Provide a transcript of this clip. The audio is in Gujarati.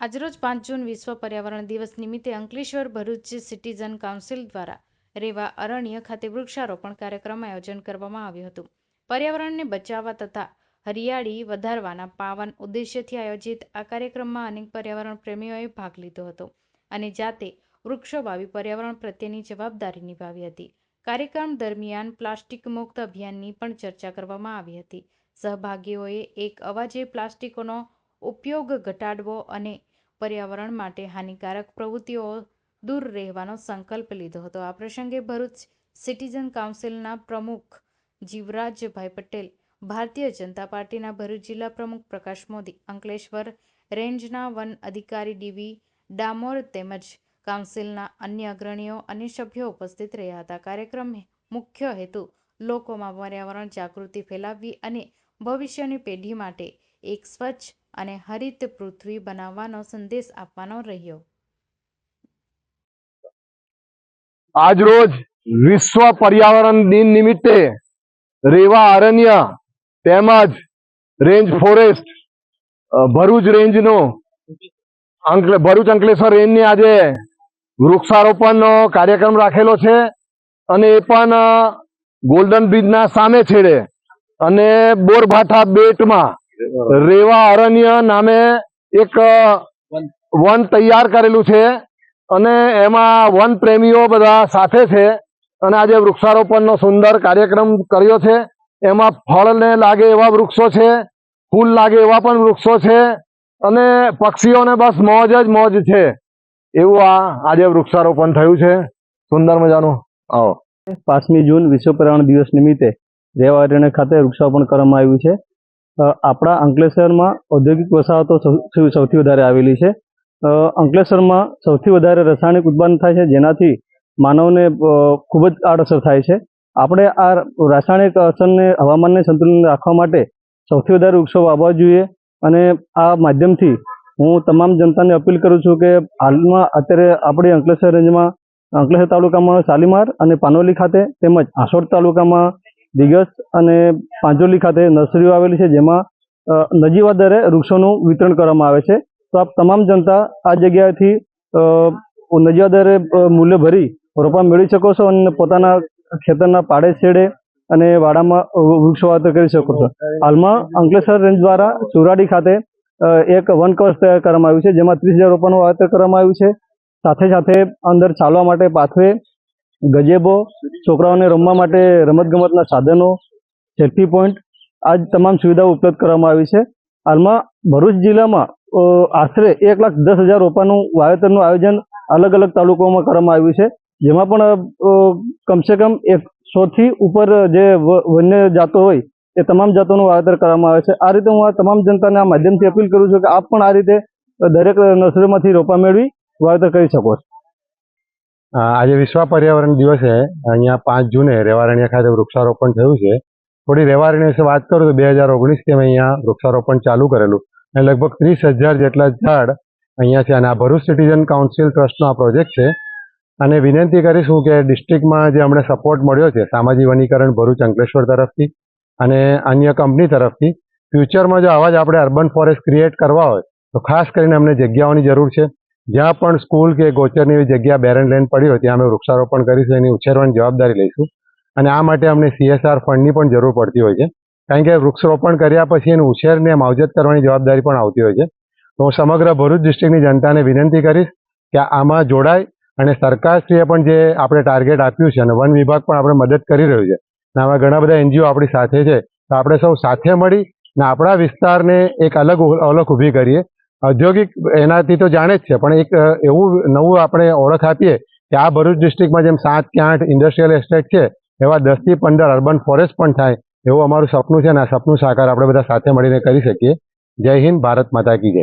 આજરોજ પાંચ જૂન વિશ્વ પર્યાવરણ દિવસ નિમિત્તે અંકલેશ્વર ભરૂચ સિટીઝન કાઉન્સિલ દ્વારા રેવા અરણ્ય ખાતે વૃક્ષારોપણ કાર્યક્રમ આયોજન કરવામાં આવ્યું હતું. પર્યાવરણને બચાવવા તથા હરિયાળી વધારવાના પાવન ઉદ્દેશ્યથી આયોજિત આ કાર્યક્રમમાં અનેક પર્યાવરણ પ્રેમીઓએ ભાગ લીધો હતો અને જાતે વૃક્ષો વાવી પર્યાવરણ પ્રત્યેની જવાબદારી નિભાવી હતી. કાર્યક્રમ દરમિયાન પ્લાસ્ટિક મુક્ત અભિયાનની પણ ચર્ચા કરવામાં આવી હતી. સહભાગીઓએ એક અવાજે પ્લાસ્ટિકોનો ઉપયોગ ઘટાડવો અને પર્યાવરણ માટે હાનિકારક પ્રવૃત્તિઓ દૂર રહેવાનો સંકલ્પ લીધો હતો. આ પ્રસંગે ભરૂચ સિટીઝન કાઉન્સિલના પ્રમુખ જીવરાજભાઈ પટેલ, ભારતીય જનતા પાર્ટીના ભરૂચ જિલ્લા પ્રમુખ પ્રકાશ મોદી, અંકલેશ્વર રેન્જના વન અધિકારી ડીવી ડામોર તેમજ કાઉન્સિલના અન્ય અગ્રણીઓ અને સભ્યો ઉપસ્થિત રહ્યા હતા. કાર્યક્રમ મુખ્ય હેતુ લોકોમાં પર્યાવરણ જાગૃતિ ફેલાવવી અને ભવિષ્યની પેઢી માટે એક સ્વચ્છ અને હરિત પૃથ્વી બનાવવાનો સંદેશ આપવાનો રહ્યો. આજરોજ વિશ્વ પર્યાવરણ દિન નિમિત્તે રેવા અરણ્ય તેમજ રેન્જ ફોરેસ્ટ ભરૂચ રેન્જનો ભરૂચ અંકલેશ્વર રેન્જની આજે વૃક્ષારોપણનો કાર્યક્રમ રાખેલો છે અને એ પણ ગોલ્ડન બ્રિજના સામે છેડે અને બોરભાઠા બેટમાં રેવા અરણ્ય નામે એક વન તૈયાર કરેલું છે અને એમાં વન પ્રેમીઓ બધા સાથે છે અને આજે વૃક્ષારોપણનો સુંદર કાર્યક્રમ કર્યો છે. એમાં ફળને લાગે એવા વૃક્ષો છે ફૂલ લાગે એવા પણ વૃક્ષો છે અને પક્ષીઓને બસ મોજ જ મોજ છે. એવું આ આજે વૃક્ષારોપણ થયું છે. સુંદર મજાનું. આવો. પાંચમી જૂન વિશ્વ પર્યાવરણ દિવસ નિમિત્તે રેવા અરણ્ય ખાતે વૃક્ષારોપણ કરવામાં આવ્યું છે. આપણા અંકલેશ્વરમાં ઔદ્યોગિક વસાહતો સૌથી વધારે આવેલી છે. અંકલેશ્વરમાં સૌથી વધારે રાસાયણિક ઉત્પાદન થાય છે, જેનાથી માનવને ખૂબ જ આડઅસર થાય છે. આપણે આ રાસાયણિક અસરને, હવામાનને સંતુલન રાખવા માટે સૌથી વધારે વૃક્ષો વાવવા જોઈએ. અને આ માધ્યમથી હું તમામ જનતાને અપીલ કરું છું કે હાલમાં અત્યારે આપણી અંકલેશ્વર રેન્જમાં, અંકલેશ્વર તાલુકામાં શાલીમાર અને પાનોલી ખાતે તેમજ આસોડ તાલુકામાં દિગસ અને પાંજોલી ખાતે નર્સરીઓ આવેલી છે જેમાં નજીવા દરે વૃક્ષોનું વિતરણ કરવામાં આવે છે. તો આપ તમામ જનતા આ જગ્યાએથી નજીવા દરે મૂલ્ય ભરી રોપા મેળવી શકો છો અને પોતાના ખેતરના પાડે છેડે અને વાડામાં વૃક્ષો વૃક્ષ વાવેતર કરી શકો છો. હાલમાં અંકલેશ્વર રેન્જ દ્વારા સુરાડી ખાતે એક વન કવચ તૈયાર કરવામાં આવ્યું છે જેમાં ત્રીસ હજાર રોપાનું વાવેતર કરવામાં આવ્યું છે. સાથે સાથે અંદર ચાલવા માટે પાથવે ગજેબો, છોકરાઓને રમવા માટે રમતગમતના સાધનો, સેફ્ટી પોઈન્ટ, આ તમામ સુવિધાઓ ઉપલબ્ધ કરવામાં આવી છે. હાલમાં ભરૂચ જિલ્લામાં આશરે એક લાખ દસ હજાર રોપાનું વાવેતરનું આયોજન અલગ અલગ તાલુકાઓમાં કરવામાં આવ્યું છે. જેમાં પણ કમસે કમ એકસોથી ઉપર જે વન્ય જાતો હોય, એ તમામ જાતોનું વાવેતર કરવામાં આવે છે. આ રીતે હું આ તમામ જનતાને આ માધ્યમથી અપીલ કરું છું કે આપ પણ આ રીતે દરેક નર્સરીમાંથી રોપા મેળવી વાવેતર કરી શકો છો. આજે વિશ્વ પર્યાવરણ દિવસે, અહીંયા પાંચ જૂને રેવારણ્ય ખાતે વૃક્ષારોપણ થયું છે. થોડી રેવારણ્ય વિશે વાત કરું તો બે હજાર ઓગણીસથી અમે અહીંયા વૃક્ષારોપણ ચાલુ કરેલું. અને લગભગ ત્રીસ હજાર જેટલા ઝાડ અહીંયા છે. અને આ ભરૂચ સિટીઝન કાઉન્સિલ ટ્રસ્ટનો આ પ્રોજેક્ટ છે. અને વિનંતી કરીશું કે ડિસ્ટ્રિક્ટમાં જે અમને સપોર્ટ મળ્યો છે સામાજિક વનીકરણ ભરૂચ અંકલેશ્વર તરફથી અને અન્ય કંપની તરફથી, ફ્યુચરમાં જો આવા જ આપણે અર્બન ફોરેસ્ટ ક્રિએટ કરવા હોય, તો ખાસ કરીને અમને જગ્યાઓની જરૂર છે. જ્યાં પણ સ્કૂલ કે ગોચરની એવી જગ્યા બેરન લેન્ડ પડી હોય, ત્યાં અમે વૃક્ષારોપણ કરીશું એની ઉછેરવાની જવાબદારી લઈશું. અને આ માટે અમને સીએસઆર ફંડની પણ જરૂર પડતી હોય છે. કારણ કે વૃક્ષરોપણ કર્યા પછી એનું ઉછેરને માવજત કરવાની જવાબદારી પણ આવતી હોય છે. તો હું સમગ્ર ભરૂચ ડિસ્ટ્રિક્ટની જનતાને વિનંતી કરીશ કે આમાં જોડાય અને સરકારશ્રીએ પણ જે આપણે ટાર્ગેટ આપ્યું છે અને વન વિભાગ પણ આપણે મદદ કરી રહ્યું છે. અને આવા ઘણા બધા એનજીઓ આપણી સાથે છે. તો આપણે સૌ સાથે મળી ને આપણા વિસ્તારને એક અલગ ઓળખ ઊભી કરીએ. ઔદ્યોગિક એનાથી તો જાણે જ છે, પણ એક એવું નવું આપણે ઓળખ આપીએ કે આ ભરૂચ ડિસ્ટ્રિક્ટમાં જેમ સાત કે આઠ ઇન્ડસ્ટ્રીયલ એસ્ટેટ છે, એવા દસથી પંદર અર્બન ફોરેસ્ટ પણ થાય, એવું અમારું સપનું છે અને આ સપનું સાકાર આપણે બધા સાથે મળીને કરી શકીએ. જય હિન્દ, ભારત માતા કી જય.